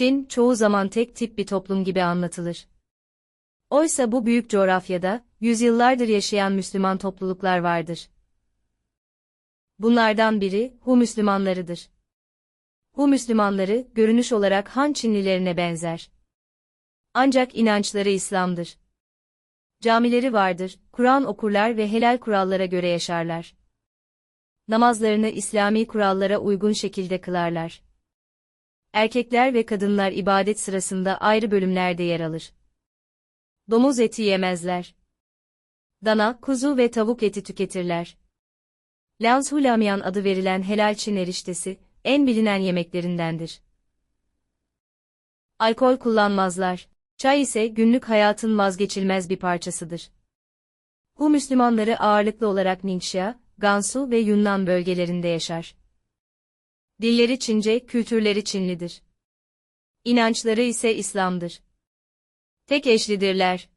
Çin, çoğu zaman tek tip bir toplum gibi anlatılır. Oysa bu büyük coğrafyada, yüzyıllardır yaşayan Müslüman topluluklar vardır. Bunlardan biri, Hu Müslümanlarıdır. Hu Müslümanları, görünüş olarak Han Çinlilerine benzer. Ancak inançları İslam'dır. Camileri vardır, Kur'an okurlar ve helal kurallara göre yaşarlar. Namazlarını İslami kurallara uygun şekilde kılarlar. Erkekler ve kadınlar ibadet sırasında ayrı bölümlerde yer alır. Domuz eti yemezler. Dana, kuzu ve tavuk eti tüketirler. Lans Hulamian adı verilen helal Çin eriştesi, en bilinen yemeklerindendir. Alkol kullanmazlar. Çay ise günlük hayatın vazgeçilmez bir parçasıdır. Bu Müslümanları ağırlıklı olarak Ningxia, Gansu ve Yunnan bölgelerinde yaşar. Dilleri Çince, kültürleri Çinlidir. İnançları ise İslam'dır. Tek eşlidirler.